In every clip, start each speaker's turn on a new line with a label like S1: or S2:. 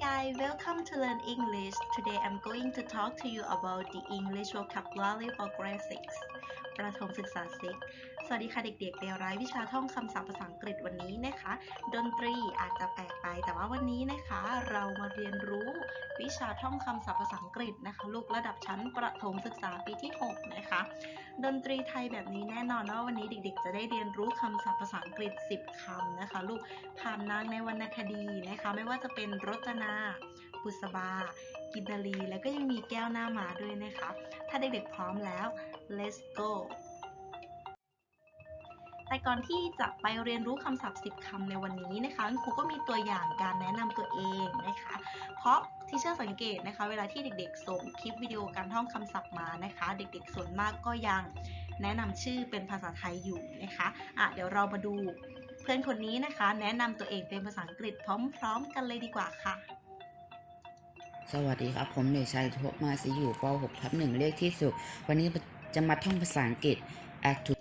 S1: guys, welcome to Learn English. Today I'm going to talk to you about the English vocabulary for grade 6 ประถมศึกษา 6 สวัสดีค่ะเด็กๆเรียนรายวิชาท่องคำศัพท์ภาษาอังกฤษวันนี้นะคะ ดนตรีอาจจะแปลกไป แต่ว่าวันนี้นะคะ เรามาเรียนรู้วิชาท่องคำศัพท์ภาษาอังกฤษนะคะ ลูกระดับชั้นประถมศึกษาปีที่ 6 นะคะ ดนตรีไทยแบบนี้แน่นอนว่าวันนี้เด็ก ๆ จะได้เรียนรู้คำศัพท์ภาษาอังกฤษ 10 คำนะคะ ลูกผ่านนางในวรรณคดีนะคะ ไม่ว่าจะเป็นรจนาบุษบา กินนารีแล้วก็ยังมีแก้วหน้ามาด้วยนะคะ ถ้าเด็กๆพร้อมแล้ว let's go แต่ก่อนที่จะไปเรียนรู้คำศัพท์ 10คำในวันนี้นะคะครูก็มีตัวอย่างการแนะนำตัวเองนะคะ เพราะที่เชื่อสังเกตนะคะ เวลาที่เด็กๆ ส่งคลิปวิดีโอการท่องคำศัพท์มานะคะ เด็กๆ ส่วนมากก็ยังแนะนำชื่อเป็นภาษาไทยอยู่นะคะอะเดี๋ยวเรามาดูเพื่อนคนนี้นะคะ แนะนำตัวเองเป็นภาษาอังกฤษพร้อม ๆ กันเลยดีกว่าค่ะ
S2: สวัสดีครับ ผมเด็กชายทบมาสีอยู่ป .6 ทับหนึ่งเลขที่สุดวันนี้จะมาท่องภาษาอังกฤษ act to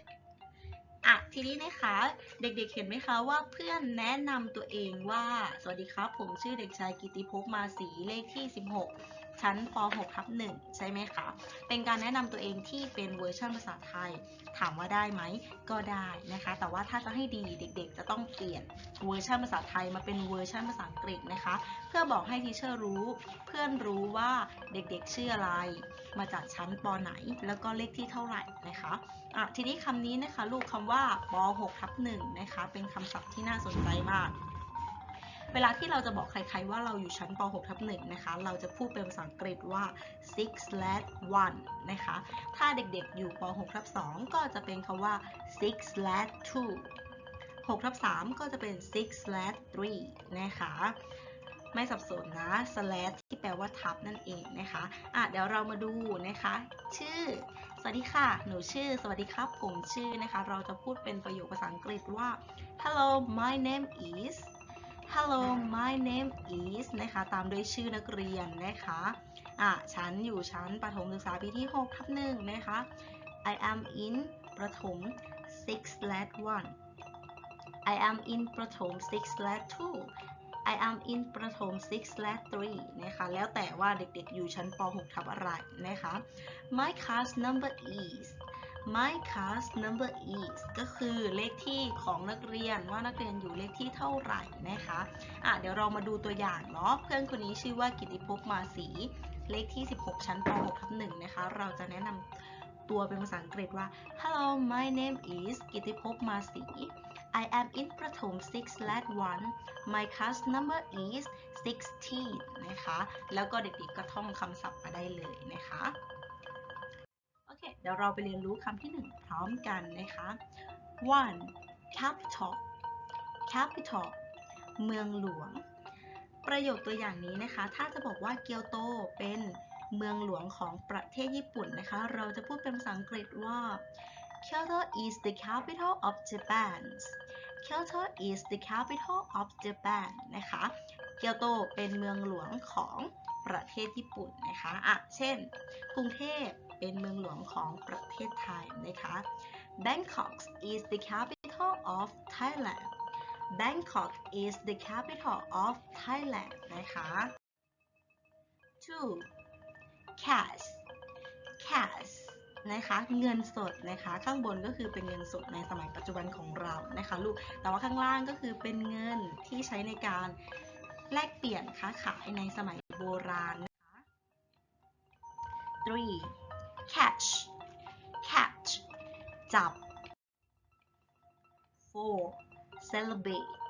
S1: ทีนี้นะคะเด็กๆเห็นไหมคะว่าเพื่อนแนะนำตัวเองว่า สวัสดีครับ ผมชื่อเด็กชายกิติภพมาศีเลขที่ 16 ชั้นป .6 ทับ1ใช่ไหมคะ เป็นการแนะนำตัวเองที่เป็นเวอร์ชันภาษาไทย ถามว่าได้ไหม ก็ได้นะคะ แต่ว่าถ้าจะให้ดีเด็กๆ จะต้องเปลี่ยนเวอร์ชันภาษาไทยมาเป็นเวอร์ชันภาษาอังกฤษนะคะ เพื่อบอกให้ทีเชอร์รู้ เพื่อนรู้ว่าเด็กๆชื่ออะไร มาจากชั้นปไหน แล้วก็เลขที่เท่าไหร่นะคะอะทีนี้คำนี้นะคะลูกคำว่าป 6 ทับ1นะคะ เป็นคำศัพท์ที่น่าสนใจมาก เวลาที่เราจะบอกใครๆว่าเราอยู่ชั้นป 6 ทับ1นะคะ เราจะพูดเป็นภาษาอังกฤษว่า six slash one นะคะ ถ้าเด็กๆอยู่ป 6 ทับ2ก็จะเป็นคำว่า six slash two 6ทับ3ก็จะเป็น six slash three นะคะ ไม่สับสนนะ slash ที่แปลว่าทับนั่นเองนะคะ อะเดี๋ยวเรามาดูนะคะ ชื่อ สวัสดีค่ะ หนูชื่อ สวัสดีครับ ผมชื่อนะคะ เราจะพูดเป็นประโยคภาษาอังกฤษว่า hello my name is hello my name is นะคะ ตามด้วยชื่อนักเรียนนะคะอะฉันอยู่ชั้นประถมศึกษาปีที่6ทับหนึ่งนะคะ I am in ประถม six slash one I am in ประถม six slash two I am in ประถม six slash three นะคะ แล้วแต่ว่าเด็กๆอยู่ชั้นป .6 ทับอะไรนะคะ My class number is My class number is ก็คือเลขที่ของนักเรียนว่านักเรียนอยู่เลขที่เท่าไหร่นะคะอะเดี๋ยวเรามาดูตัวอย่างเนาะเพื่อนคนนี้ชื่อว่ากิติภพมาศรีเลขที่ 16 ชั้นป .6 ทับ1นะคะ เราจะแนะนำตัวเป็นภาษาอังกฤษว่า Hello my name is กิติภพมาศรี I am in ประถม6 l a t 1 My class number is 16 นะคะ แล้วก็เด็กๆก็ท่องคำศัพท์มาได้เลยนะคะ เดี๋ยวเราไปเรียนรู้คำที่1พร้อมกันนะคะ one capital capital เมืองหลวง ประโยคตัวอย่างนี้นะคะ ถ้าจะบอกว่าเกียวโตเป็นเมืองหลวงของประเทศญี่ปุ่นนะคะ เราจะพูดเป็นภาษาอังกฤษว่า Kyoto is the capital of Japan Kyoto is the capital of Japan นะคะ เกียวโตเป็นเมืองหลวงของประเทศญี่ปุ่นนะคะ อะ เช่น กรุงเทพ เป็นเมืองหลวงของประเทศไทยนะคะ Bangkok is the capital of Thailand Bangkok is the capital of Thailand นะคะ2 cash cash นะคะ เงินสดนะคะ ข้างบนก็คือเป็นเงินสดในสมัยปัจจุบันของเรานะคะลูก แต่ว่าข้างล่างก็คือเป็นเงินที่ใช้ในการแลกเปลี่ยนค้าขายในสมัยโบราณนะคะ3 catch catch จับ4 celebrate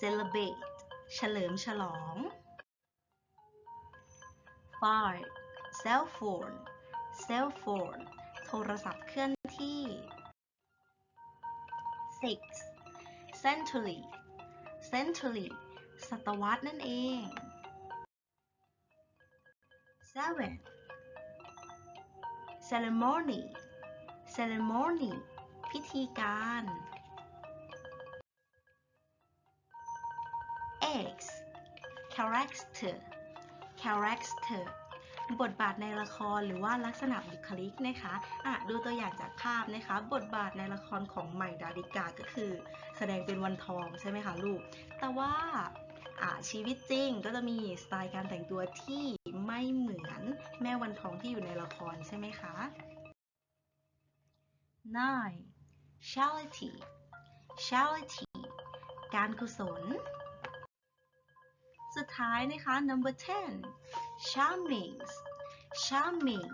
S1: celebrate เฉลิมฉลอง5 cell phone cell phone โทรศัพท์เคลื่อนที่6 century century ศตวรรษนั่นเอง7 ceremony ceremony พิธีการ X character character บทบาทในละครหรือว่าลักษณะบุคลิกนะคะอะดูตัวอย่างจากภาพนะคะ บทบาทในละครของใหม่ดาวิกาก็คือ แสดงเป็นวันทองใช่ไหมคะลูก แต่ว่า ชีวิตจริงก็จะมีสไตล์การแต่งตัวที่ไม่เหมือนแม่วันทองที่อยู่ในละครใช่ไหมคะ 9. charity charity การกุศล สุดท้ายนะคะ number 10 charming charming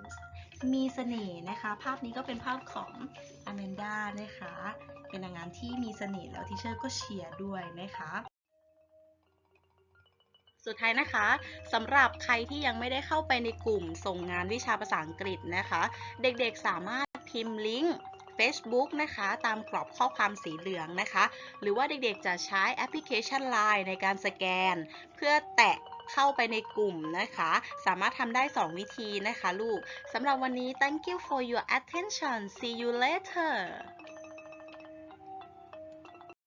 S1: มีเสน่ห์นะคะ ภาพนี้ก็เป็นภาพของอแมนดานะคะ เป็นนางงามที่มีเสน่ห์แล้วทิเชอร์ก็เชียร์ด้วยนะคะ สุดท้ายนะคะสำหรับใครที่ยังไม่ได้เข้าไปในกลุ่มส่งงานวิชาภาษาอังกฤษนะคะ เด็กๆสามารถพิมพ์ลิงก์ Facebook นะคะ ตามกรอบข้อความสีเหลืองนะคะ หรือว่าเด็กๆจะใช้แอปพลิเคชัน Line ในการสแกน เพื่อแตะเข้าไปในกลุ่มนะคะ สามารถทำได้ 2 วิธีนะคะลูกสำหรับวันนี้ thank you for your attention see you later